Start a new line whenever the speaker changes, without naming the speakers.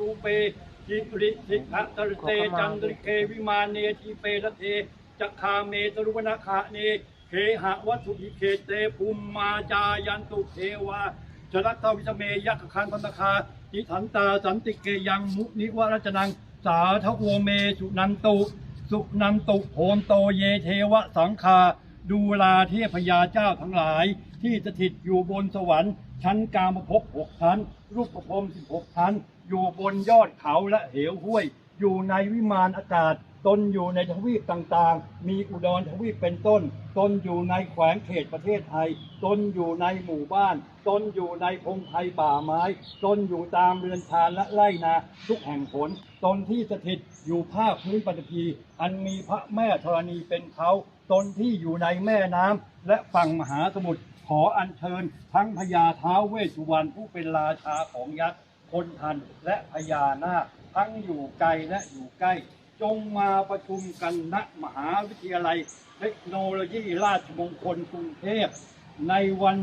รูเปจิริสิกขะตรเตจันตริเควิมานเนทีเปรเทจักคาเมตรุวนาคาเนเคหะวัตถุอิเคเตภูมมาจายันตุเทวาจรัตตวิสเมยักขคันพันธคาจิทันตาสันติเกยังมุนิวรจนังสาทวเมสุนันตุสุนันตุโหนโตเยเทวะสังคา ดูลาเทพยาเจ้าทั้งหลาย ที่สถิตอยู่บนสวรรค์ ชั้นกามภพหกชั้น รูปภพสิบหกชั้น อยู่บนยอดเขาและเหวห้วย อยู่ในวิมานอากาศ ตนอยู่ในทวีปต่างๆ มีอุดรทวีปเป็นต้น ตนอยู่ในแขวงเขตประเทศไทย ตนอยู่ในหมู่บ้าน ตนอยู่ในพงไทยป่าไม้ ตนอยู่ตามเรือนชานและไร่นาทุกแห่งผล ตนที่สถิตอยู่ภาคพื้นปฐพีอันมีพระแม่ธรณีเป็นเขาตนที่อยู่ในแม่น้ำและฝั่งมหาสมุทรขออัญเชิญ ทั้งพญาท้าวเวสสุวรรณผู้เป็นราชาของยักษ์คนทันและพญานาค ทั้งอยู่ไกลและอยู่ใกล้ จงมาประชุมกันณมหาวิทยาลัย เทคโนโลยีราชมงคลกรุงเทพในวัน